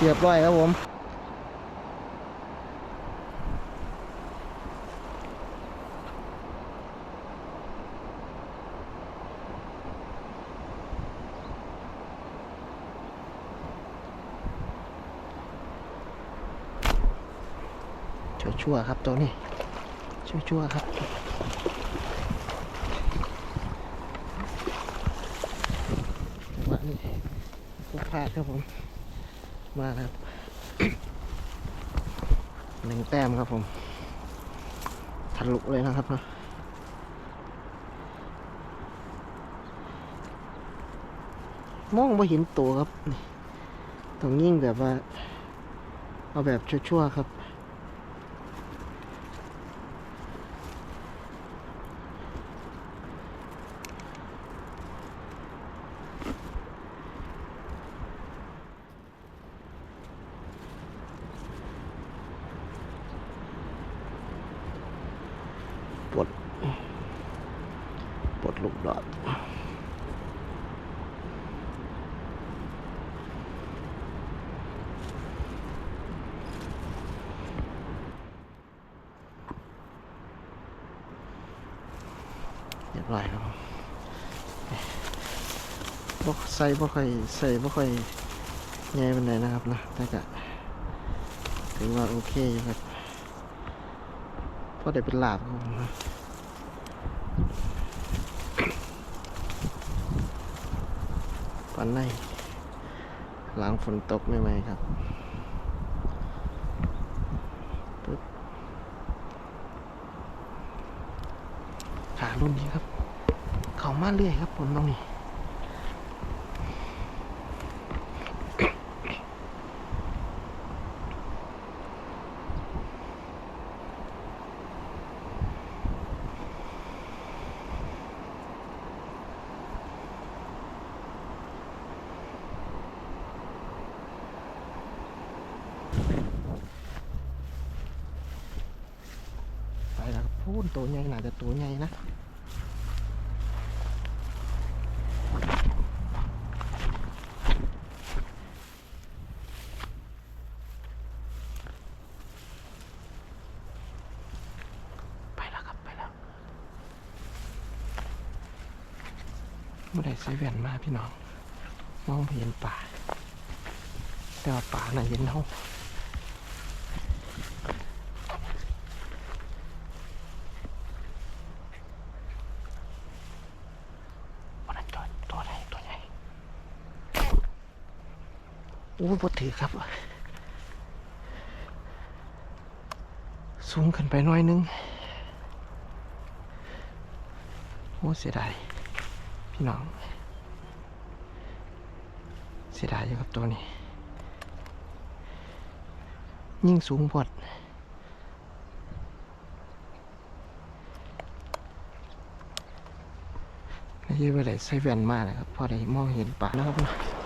เรียบร้อยครับผมชั่วๆครับตัวนี้ชั่วๆครับจังหวะนี้พลาดครับผม มาครับหนึ่งแต้มครับผมทะลุเลยนะครับเนาะมองไม่เห็นตัวครับต้องยิ่งแบบว่า เอาแบบชั่วๆครับ ดปลดลูกดอดเรียบร้อยครับผมบ่ใส่บ่ค่อยใส่บ่ค่อยใหญ่ปานใดนะครับนะแต่ก็ถือว่าโอเคอยู่ครับ พอได้เป็นลาบครับผมนะปันในหลังฝนตกไม่ไหมครับปึ๊บขารุ่นนี้ครับ เขามาเรื่อยครับผลตรงนี้ ไปแล้วครับพูน ตัวใหญ่น่าจะตัวใหญ่นะไปแล้วครับไปแล้วไม่ได้ใส่แว่นมาพี่น้อง มองเห็นป่า แต่ว่าป่าน่ะเห็นเฮา วันนั้นตัวตัวใหญ่ตัวใหญ่โอ้บดถือครับ สูงขึ้นไปน่อยนึง โอ้เสียดาย พี่น้อง เสียดายอยู่ครับตัวนี้ ยิ่งสูงพอดไม่ใช่ว่าได้ใส่แว่นมากนะครับ พอได้มองเห็นป่านะครับ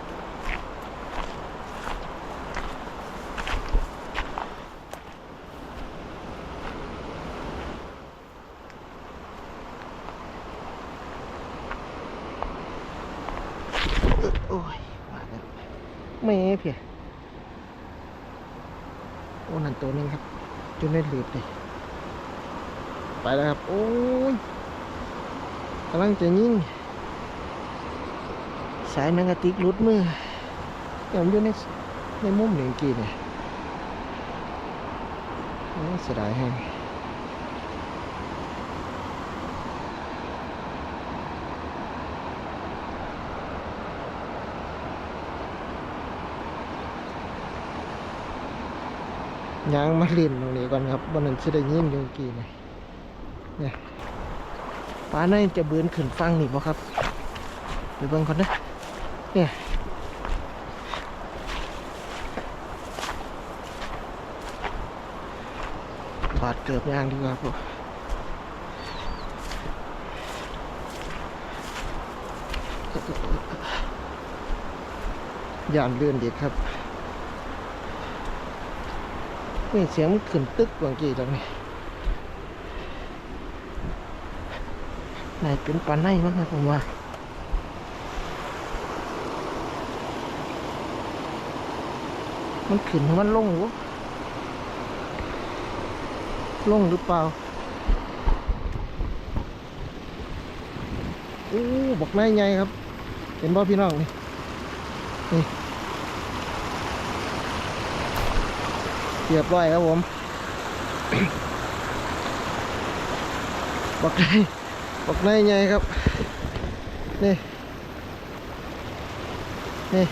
อ้อโอ้ยมาแล้วเมย์เพียโอ้นั่นตัวนึงครับจนได้หลืบเลยไปแล้วครับ โอ้ยกำลังจะยิงสายนังกะติกลุดมือเดี๋ยวมันอยู่ในในมุมหนึ่งกี่เนี่ยเสียดายแฮง ยางมาเล่นตรงนี้ก่อนครับบนนั้นจะได้ยิงอยู่กี่เนี่ยเนี่ยปลาในจะเบือนขึ้นฟังนี่บ่ครับไปเบิ่งก่อนนะเนี่ยถอดเกือบยางดีกว่าพวกยานเลื่อนดีครับ นี่เสียงมันขึ้นตึกกว่าเมื่อกี้ตรงนี้นายเป็นปลาในมั้งครับผมว่ามันขึ้นมันลงวะลงหรือเปล่าโอ้บอกนายใหญ่ครับ เห็นบ่พี่น้องนี่นี่ เรียบร้อยครับผมบอกนบอกนใหญ่ครับ นี่ นี่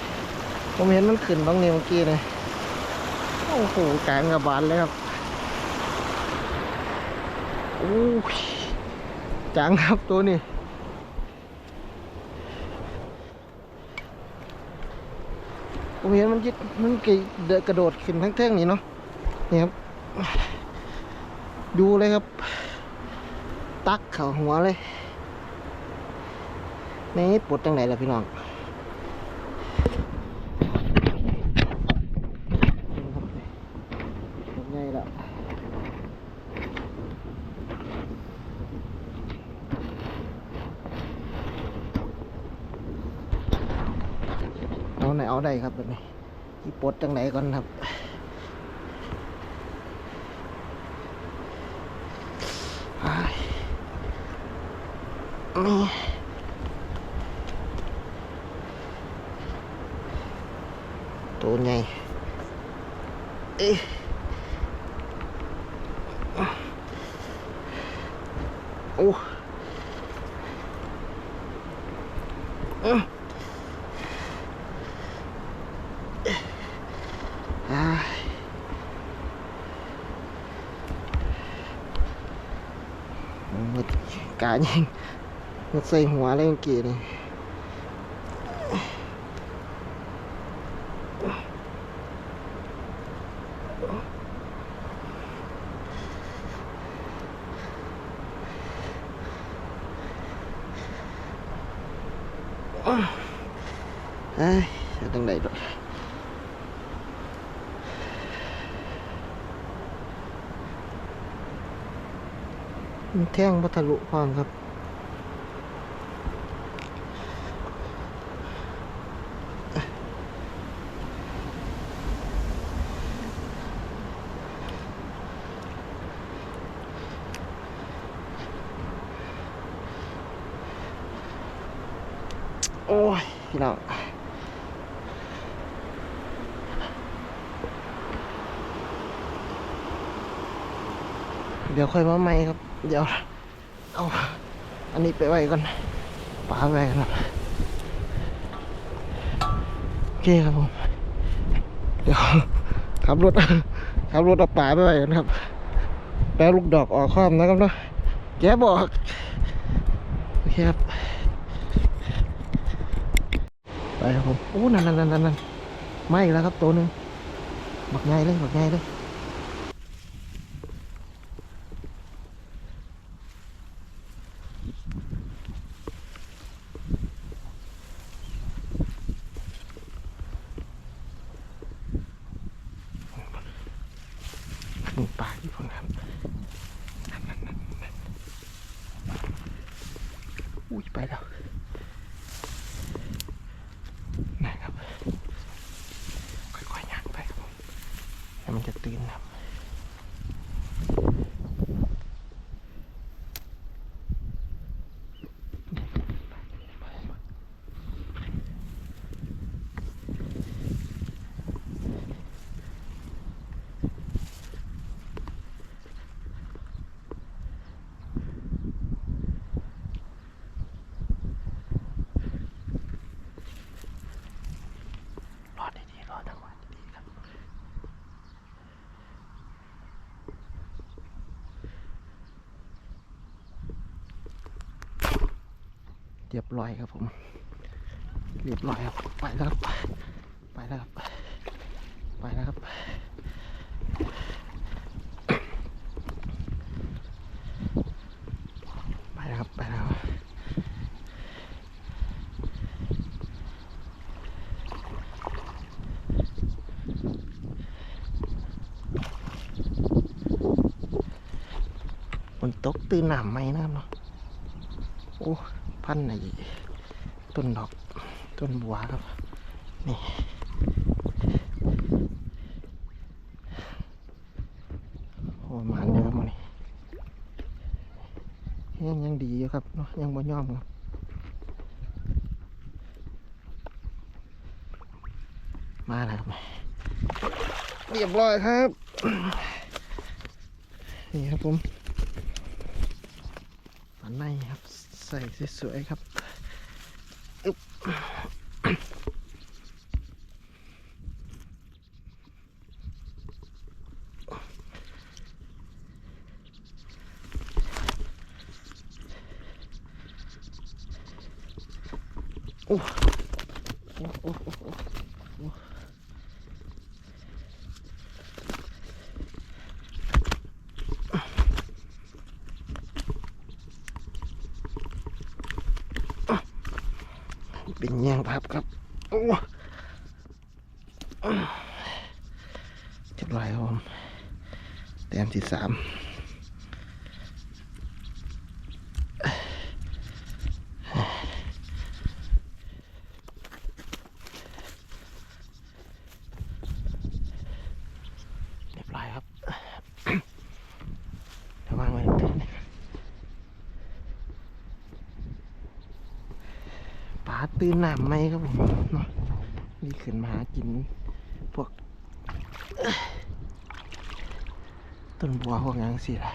ผมเห็นมันขึ้นตรงนี้เมื่อกี้เลยโอ้โหกลางกระบาลเลยครับโอ้ยจังครับตัวนี้ผมเห็นมันยิดมันกเดนกระโดดขึ้นทั้งแท่งนี่เนาะ นี่ครับ ดูเลยครับ ตักเข่าหัวเลยนี่ปวดจังไหนล่ะพี่น้องเอาไหนเอาได้ครับแบบนี้ที่ปวดจังไหนก่อนครับ อ้าย นี่ตัวใหญ่เอ๊ะโอ้อื้ออ่า มันใส่หัวอะไรเมื่อกี้นี่เอ้ยตั้งใดด้วยแท่งพัทลุพร้อมครับ โอ้ยพี่น้องเดี๋ยวค่อยมาใหม่ครับ เดี๋ยว เอาอันนี้ไปไว้ก่อนปาไว้ก่อนโอเคครับผม เดี๋ยวขับรถขับรถเอาป่าไปไว้ก่อนครับ แปลลูกดอกออกข้อมนะครับเนาะแกบอก โอเคครับ ไปครับผมโอ้นั่นนั่นนั่นนั่นไม่แล้วครับตัวหนึ่งบักใหญ่เลยบักใหญ่เลยหมูป่าอยู่ฝั่งนั้นนั่นนั่นนั่นนั่นอุ้ยไปแล้ว นะครับค่อยๆย่างไปครับผมแล้ว มันจะตื่นครับรอดดีๆรอดจังหวะดีๆครับ เรียบร้อยครับผม เรียบร้อยครับ ไปแล้วครับ ไปแล้วครับ ไปแล้วครับไปแล้วครับไปแล้วครับฝนตกตื่นหนามไหมนะครับเนาะโอ้ พันไอ้ต้นดอกต้นบัวครับ นี่โอ้มันเยอะมานนี่ยังยังดีอยู่ครับเนาะยังบ่ย่อมครับมาแล้วครับเรียบร้อยครับ นี่ครับผมฝันในครับ ใส่สวยๆครับโอ้โอ้โอ้โอ้ เป็นแยงพับครับโอ้เรียบร้อยครับผมแต้มที่สามเรียบร้อยครับเดี๋ยววางไว้ ตื่นน้ำไหมครับผมเนาะนี่ขึ้นมาหากินพวกต้นบัวพวกยังสิไร